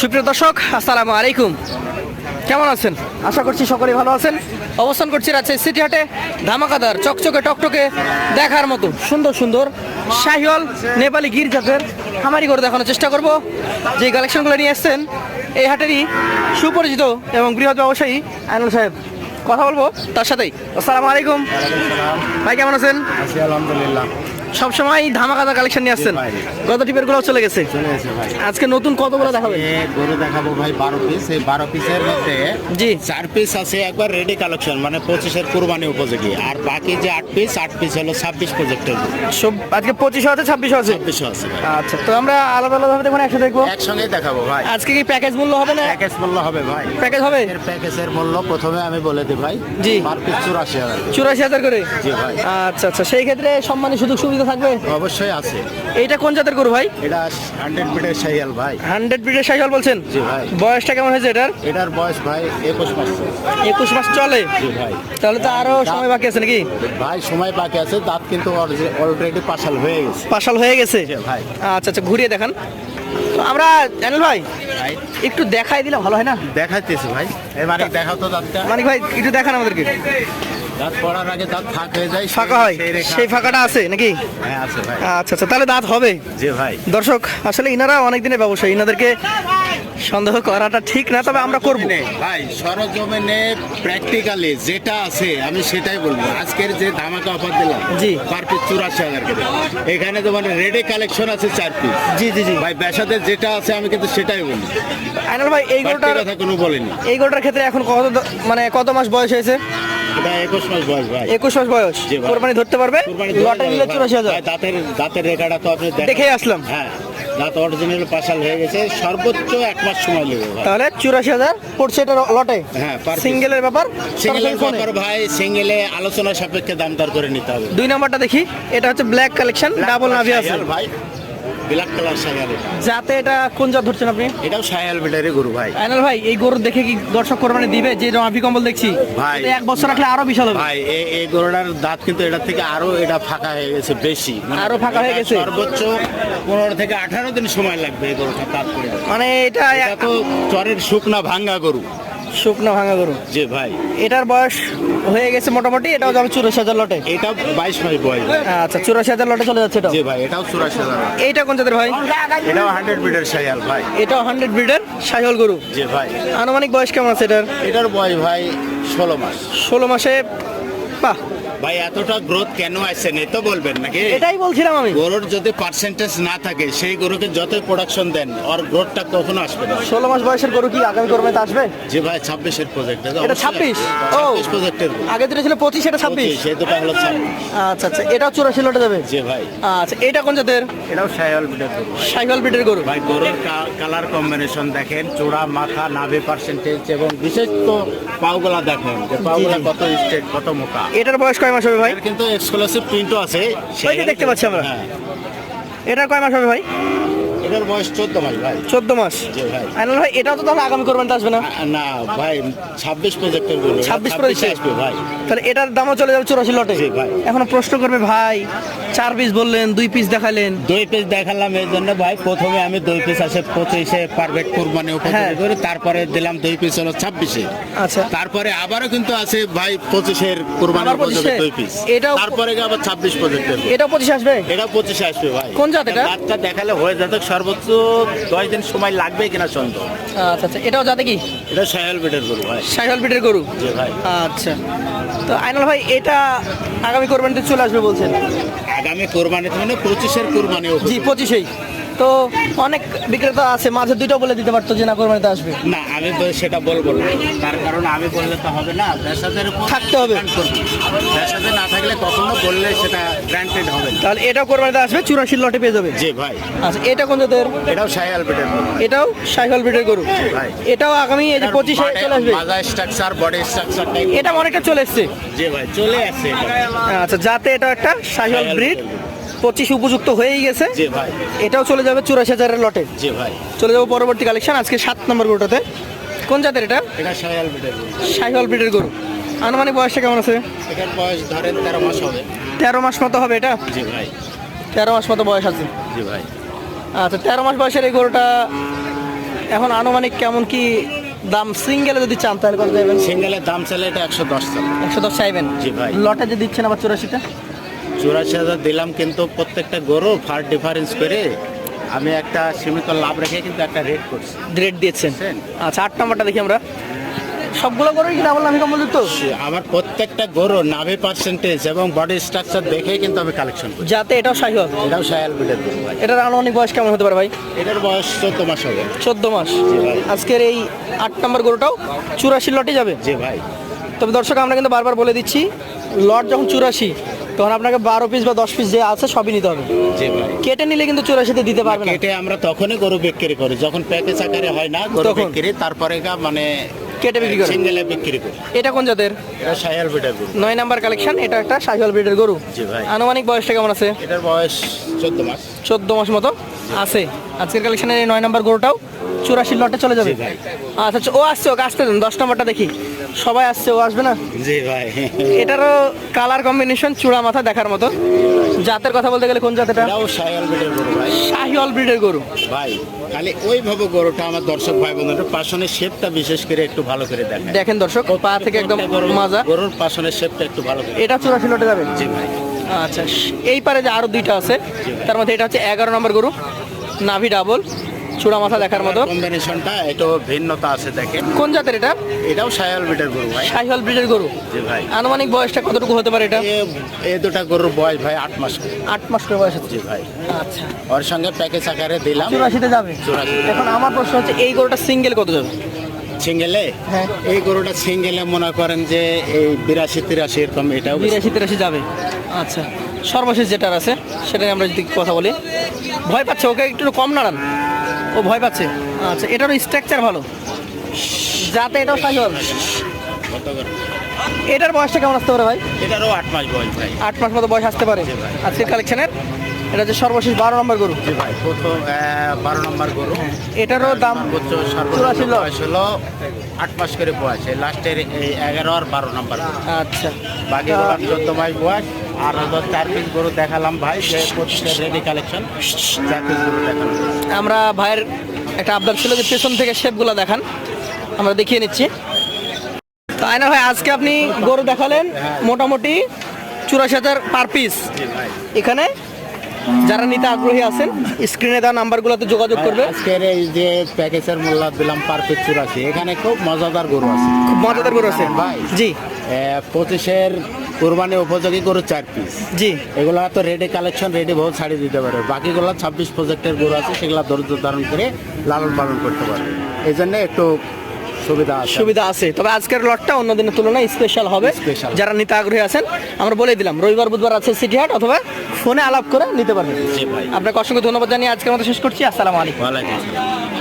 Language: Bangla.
সুপ্রিয় দর্শক, আসসালামু আলাইকুম। কেমন আছেন? আশা করছি সকলেই ভালো আছেন। অবস্থান করছি রাজশাহী সিটি হাটে, ধামাকাদার, চকচকে, টকটকে দেখার মতো সুন্দর সুন্দর শাহিওয়াল নেপালি গির জাতের খামারি করে দেখানোর চেষ্টা করব। যে কালেকশনগুলো নিয়ে এসছেন, এই হাটেরই সুপরিচিত এবং বৃহৎ ব্যবসায়ী আইনুল সাহেব, কথা বলব তার সাথেই। আসসালামু আলাইকুম। ভাই, কেমন আছেন? আছি, আলহামদুলিল্লাহ। সবসময় ধামাকাদার কালেকশন নিয়ে আসছেন। গত টিপেরগুলো চলে গেছে? আজকে নতুন কতগুলো দেখাবেন? এ গরু দেখাবো ভাই বারো পিস এই বারো পিসের মধ্যে জি। চার পিস আছে একবার রেডি কালেকশন মানে পঁচিশের কুরবানি উপযোগী। আর বাকি যে আট পিস আট পিস হলো ছাব্বিশ প্রজেক্টের সব আজকে পঁচিশশো আছে ছাব্বিশশো আছে? ছাব্বিশশো আছে আচ্ছা তো আমরা আলাদা আলাদা ভাবে দেখুন একসাথে দেখব? একসঙ্গে দেখাবো ভাই। আজকে কি প্যাকেজ মূল্য হবে না? প্যাকেজ মূল্য হবে ভাই। প্যাকেজ হবে? এর প্যাকেজের মূল্য প্রথমে আমি বলে দিই ভাই। জি। পার পিস চুরাশি হাজার চুরাশি হাজার করে? জি ভাই। আচ্ছা আচ্ছা সেই ক্ষেত্রে সম্মানের সুযোগ সুবিধা থাকবে? অবশ্যই আছে। এটা কোন জাতের গরু ভাই? এটা হান্ড্রেড বিটের সাইয়াল ভাই। হান্ড্রেড ব্রিডের সাইকেল বলছেন? জি ভাই। বয়সটা কেমন হয়েছে এটার? এটার বয়স ভাই একুশ মাস। একুশ মাস চলে? জি ভাই। তাহলে তো আরও সময় বাকি আছে নাকি? ভাই সময় বাকি আছে দাঁত কিন্তু অলরেডি পাশাল হয়ে গেছে। পাশাল হয়ে গেছে? জি ভাই। আচ্ছা আচ্ছা ঘুরিয়ে দেখান। তো আমরা জানেন ভাই ভাই। একটু দেখাই দিলে ভালো হয় না? দেখাইতেছি ভাই। এবারে দেখাও তো দাঁতটা। মানিক ভাই একটু দেখান আমাদেরকে। দাঁত পড়ার আগে দাঁত ফাঁক হয়ে যায় ফাঁকা হয়? সেই ফাঁকাটা আছে নাকি? হ্যাঁ আছে ভাই। আচ্ছা আচ্ছা তাহলে দাঁত হবে? জি ভাই। দর্শক আসলে ইনারা অনেক দিনের ব্যবসায়ী ইনাদেরকে সন্দেহ করাটা ঠিক না তবে আমরা করব। ভাই সরজমিনে প্র্যাকটিক্যালি যেটা আছে আমি সেটাই বলব। আজকের যে ধামাকা অফার দিলাম জি। পার পিস চুরাশি হাজার করে। এখানে তো মানে রেডি কালেকশন আছে চার পিস জি জি জি। ভাই যেটা আছে আমি কিন্তু সেটাই বলি। আইনাল ভাই এই কথা কোনো বলিনি। এই গরুটার ক্ষেত্রে এখন কত মানে কত মাস বয়স হয়েছে? এটা একুশ মাস বয়স ভাই। একুশ মাস বয়স। জি ধরতে পারবে? লটে নিলে ভাই। চুরাশি হাজার। ভাই, দাঁতের দাঁতের রেখাটা তো আপনি দেখেন। আসলাম। হ্যাঁ দাঁত অরিজিনাল পাশাল হয়ে গেছে। সর্বোচ্চ এক মাস সময় লেগে তাহলে চুরাশি হাজার পড়ছে এটা লটে। হ্যাঁ, সিঙ্গেলের ব্যাপার সিঙ্গেলের ব্যাপার ভাই সিঙ্গেলে আলোচনা সাপেক্ষে দাম দর করে নিতে হবে। দুই নাম্বারটা দেখি এটা হচ্ছে ব্ল্যাক কালেকশন ডাবল নাভি আছে। ভাই। ব্ল্যাক কালার এটা। যাতে এটা কোন জাত ধরছেন আপনি এটাও শায়াল বিটারে গরু ভাই আইনাল ভাই এই গরু দেখে কি দর্শক কোরবানি দিবে যে নাভি কম্বল দেখছি ভাই। এক বছর রাখলে আরও বিশাল হবে ভাই এই এই গরুটার দাঁত কিন্তু এটার থেকে আরও এটা ফাঁকা হয়ে গেছে বেশি মানে আরও ফাঁকা হয়ে এটা গেছে? সর্বোচ্চ পনেরো থেকে আঠারো দিন সময় লাগবে এই গরুটা দাঁত করে মানে এটা এটা তো চরের শুকনা ভাঙ্গা গরু শুকনো ভাঙা গরু? জি ভাই। এটার বয়স হয়ে গেছে মোটামুটি এটাও যাবে চুরাশি হাজার লটে। এটা বাইশ মাস বয়স। আচ্ছা চুরাশি হাজার লটে চলে যাচ্ছে এটা জি ভাই এটাও চুরাশি হাজার এইটা কোন জাতের ভাই? এটাও হান্ড্রেড ব্রিডের শায়াল ভাই। এটাও হান্ড্রেড ব্রিডের সাইহল গরু? জি ভাই। আনুমানিক বয়স কেমন আছে এটার? এটার বয়স ভাই ষোলো মাস। ষোলো মাসে বাহ ভাই এতটা গ্রোথ কেন আসছে? না তো বলবেন নাকি? এটাই বলছিলাম আমি। গরুর যদি পার্সেন্টেজ না থাকে সেই গরুকে যতই প্রোডাকশন দেন ওর গ্রোথটা কখনো আসবে না। ষোলো মাস বয়সের গরু কি আগামী কোরবানিতে আসবে? যে ভাই ছাব্বিশের প্রজেক্ট এটা ছাব্বিশ? ও। প্রজেক্টের আগে দুটো ছিল পঁচিশ এটা ছাব্বিশ? সেই দুটো হলো আচ্ছা আচ্ছা এটাও চুরাশি লটে যাবে? যে ভাই। আচ্ছা এটা কোন জাতের? এটাও সায়াল বিটের গরু। সাইহল ব্রিডের গরু। ভাই গরুর কালার কম্বিনেশন দেখেন চূড়া মাথা নাভি পার্সেন্টেজ এবং বিশেষ তো পাওগুলা দেখেন যে পাওগুলা কত স্ট্রেট কত মোটা। এটার বয়স কয় মাস হবে ভাই? কিন্তু এক্সক্লুসিভ প্রিন্টও আছে। ওই যে দেখতে পাচ্ছি আমরা। এটা এটার কয় মাস হবে ভাই? এটার বয়স চোদ্দ মাস ভাই। চোদ্দ মাস। আইনাল ভাই এটাও তো তাহলে আগামী করবেন আসবে না? না ভাই ছাব্বিশ প্রজেক্টের ছাব্বিশ 26 ছাব্বিশে project? আসবে ভাই। তাহলে এটার দামও চলে যাবে চুরাশি লটে। ভাই। এখন প্রশ্ন করবে ভাই। চার পিস বললেন দুই পিস দেখালেন। দুই পিস দেখালাম এই জন্য ভাই। প্রথমে আমি দুই পিস আছে পঁচিশে পারফেক্ট কোরবানি হ্যাঁ। উপযোগী করে তারপরে দিলাম দুই পিস হলো ছাব্বিশে। আচ্ছা। তারপরে আবারও কিন্তু আছে ভাই পঁচিশের কোরবানি উপযোগী দুই পিস এটাও- তারপরে আবার ছাব্বিশ প্রজেক্টের এটাও পঁচিশ আসবে? এটা পঁচিশে আসবে ভাই। কোন জাত এটা? দাঁতটা দেখালে হয়ে যাতে সর্বোচ্চ দশ দিন সময় লাগবে কিনা সন্দেহ। আচ্ছা আচ্ছা। এটাও যাতে কি? এটা সায়াল বেটের গরু ভাই। সাইহল ব্রিডের গরু? জি ভাই। আচ্ছা। তো আইনাল ভাই এটা আগামী কোরবানিতে চলে আসবে বলছেন? আগামী কোরবানিতে মানে পঁচিশের কোরবানি জি। পঁচিশেই তো অনেক বিক্রেতা আছে মাঝে দুইটা বলে দিতে পারতো যে না কোরবানিতে আসবে। না আমি তো সেটা বলব না। তার কারণ আমি বললে তো হবে না উপর থাকতে হবে। দেশাদের না থাকলে কখনো বললে সেটা গ্রান্টেড হবে না। তাহলে এটাও কোরবানিতে আসবে চুরাশি লটে পেয়ে যাবে। জি ভাই। আচ্ছা এটা কোন জাতের? এটাও সায়াল বেটের এটাও সাইহল ব্রিডের গরু। ভাই। এটাও আগামী এই যে পঁচিশে চলে আসবে। মাজা স্ট্রাকচার বডি স্ট্রাকচার এটা অনেকটা চলে এসছে। জি ভাই চলে আসছে আচ্ছা যাতে এটা একটা সাইহল ব্রিড। পঁচিশ উপযুক্ত হয়েই গেছে। জি ভাই। এটাও চলে যাবে চুরাশি হাজারের লটে। জি ভাই। চলে যাব পরবর্তী কালেকশন আজকে সাত নম্বর গরুটাতে। কোন জাতের এটা? সাইহল ব্রিডের গরু। আনুমানিক বয়সটা কেমন আছে? এটার বয়স ধরেন তেরো মাস হবে। তেরো মাস মতো হবে এটা? জি ভাই। তেরো মাস মতো বয়স আছে। জি ভাই। আচ্ছা তেরো মাস বয়সের এই গরুটা এখন আনুমানিক কেমন কি দাম? সিঙ্গেলে যদি চান তাহলে কত যাবেন সিঙ্গেলের দাম চাইলে এটা একশো দশ একশো দশ চাইবেন? জি ভাই। লটে যে দিচ্ছেন আবার চুরাশিটা? চুরাশি হাজার দিলাম কিন্তু প্রত্যেকটা গরু ফার ডিফারেন্স করে আমি একটা সীমিত লাভ রেখে কিন্তু একটা রেট করছি। রেট দিয়েছেন। আচ্ছা আট নাম্বারটা দেখি আমরা। সবগুলো গরুই কি ডাবল নামি কম্বল তো আমার প্রত্যেকটা গরু নাভি পার্সেন্টেজ এবং বডি স্ট্রাকচার দেখেই কিন্তু আমি কালেকশন করি। যাতে এটাও শাহিওয়াল এটাও সায়াল বিটের গরু ভাই। এটার আনুমানিক বয়স কেমন হতে পারে ভাই? এটার বয়স চোদ্দ মাস হবে। চোদ্দ মাস। আজকের এই আট নম্বর গরুটাও চুরাশি লটে যাবে। জি ভাই। তবে দর্শক আমরা কিন্তু বারবার বলে দিচ্ছি লট যখন চুরাশি তখন আপনাকে বারো পিস বা দশ পিস যে আছে সবই নিতে হবে। জি ভাই। কেটে নিলে কিন্তু চুরাশিতে দিতে পারবে না। কেটে আমরা তখনই গরু বিক্রি করি। যখন প্যাকেজ আকারে হয় না গরু তখন? বিক্রি তারপরে গা মানে কেটে বিক্রি করে সিঙ্গেলে বিক্রি করি। এটা কোন জাতের? এটা সায়াল বিটের গরু। নয় নাম্বার কালেকশন এটা একটা শাহিওয়াল ব্রিডের গরু। জি ভাই। আনুমানিক বয়সটা কেমন আছে? এটার বয়স চোদ্দ মাস। চোদ্দ মাস মতো? আছে। আজকের কালেকশনের এই নয় নাম্বার গরুটাও চুরাশি লটে চলে যাবে। আচ্ছা ও আসছে ওকে আসতে দেন দশ নাম্বারটা দেখি। সবাই আসছে ও আসবে না? জি ভাই। এটারও কালার কম্বিনেশন চূড়া মাথা দেখার মতো। জাতের কথা বলতে গেলে কোন জাত এটা এটাও সায়াল গরু ভাই। শাহিওয়াল ব্রিডের গরু। ভাই খালি ওইভাবে গরুটা আমার দর্শক ভাই বন্ধুরা পাশনের শেপটা বিশেষ করে একটু ভালো করে দেখেন। দেখেন দর্শক পা থেকে একদম মাজা। গরুর পাশনের শেপটা একটু ভালো করে এটা চুরাশি লটে যাবে? জি ভাই। আচ্ছা এই পারে যে আরও দুইটা আছে তার মধ্যে এটা হচ্ছে এগারো নম্বর গরু নাভি ডাবল। চূড়া মাথা দেখার মতো। কম্বিনেশনটা একটু ভিন্নতা আছে দেখেন কোন জাতের এটা? এটাও সায়াল বিটের গরু ভাই। শাহিওয়াল ব্রিডের গরু? জি ভাই। আনুমানিক বয়সটা কতটুকু হতে পারে এটা? এ- এ দুটা গরুর বয়স ভাই আট মাস। আট মাস করে বয়স হচ্ছে। ভাই। আচ্ছা। ওর সঙ্গে প্যাকেজ আকারে দিলাম। চুরাশিতে যাবে। এখন আমার প্রশ্ন হচ্ছে এই গরুটা সিঙ্গেল কত যাবে? সিঙ্গেলে? হ্যাঁ। এই গরুটা সিঙ্গেলে মনে করেন যে এই বিরাশি তিরাশি এরকম এটাও। বিরাশি তিরাশি যাবে। আচ্ছা। সর্বশেষ যেটার আছে সেটা আমরা যদি কথা বলি। ভয় পাচ্ছে ওকে? একটু কম নাড়ান। ও ভয় পাচ্ছে। আচ্ছা এটারও স্ট্রাকচার ভালো। যাতে এটাও শাহিওয়াল হবে। এটার বয়সটা কেমন আসতে পারে ভাই? এটারও আট মাস বয়স ভাই। আট মাস মতো বয়স আসতে পারে। আজকের কালেকশনের এটা হচ্ছে সর্বশেষ বারো নম্বর গরু। জি ভাই প্রথম বারো নম্বর গরু। এটারও দাম চুরাশি হলো আট মাস করে বয়স। লাস্টের এই এগারো আর বারো নম্বর আচ্ছা। বাকি চোদ্দ মাস বয়স। আর হলো চার পিস গরু দেখালাম ভাই যে পঁচিশের রেডি কালেকশন চার পিস গরু দেখালাম। আমরা ভাইয়ের একটা আবদার ছিল যে পেছন থেকে শেপগুলো দেখান। আমরা দেখিয়ে নিচ্ছি। তাই না ভাই আজকে আপনি গরু দেখালেন মোটামুটি চুরাশি হাজার পার পিস এখানে যারা নিতে আগ্রহী আছেন স্ক্রিনে দেওয়া নাম্বারগুলোতে যোগাযোগ করবে আজকের এই যে প্যাকেজের মূল্য দিলাম পার পিস চুরাশি এখানে খুব মজাদার গরু আছে। খুব মজাদার গরু আছে। ভাই? জি। পঁচিশের কোরবানি উপযোগী গরু চার পিস জি। এগুলো তো রেডি কালেকশন রেডি বহু ছাড়ি দিতে পারে। বাকিগুলো ছাব্বিশ প্রজেক্টের গরু আছে সেগুলো ধৈর্য ধারণ করে লালন পালন করতে পারবে। এই জন্য একটু সুবিধা আছে। তবে আজকের লটটা অন্য দিনের তুলনায় স্পেশাল হবে। যারা নিতে আগ্রহী আছেন আমরা বলে দিলাম রবিবার বুধবার আছে সিটি হাট অথবা ফোনে আলাপ করে নিতে পারবেন। আপনাকে অসংখ্য ধন্যবাদ জানিয়ে আজকের মতো শেষ করছি। আসসালামু আলাইকুম।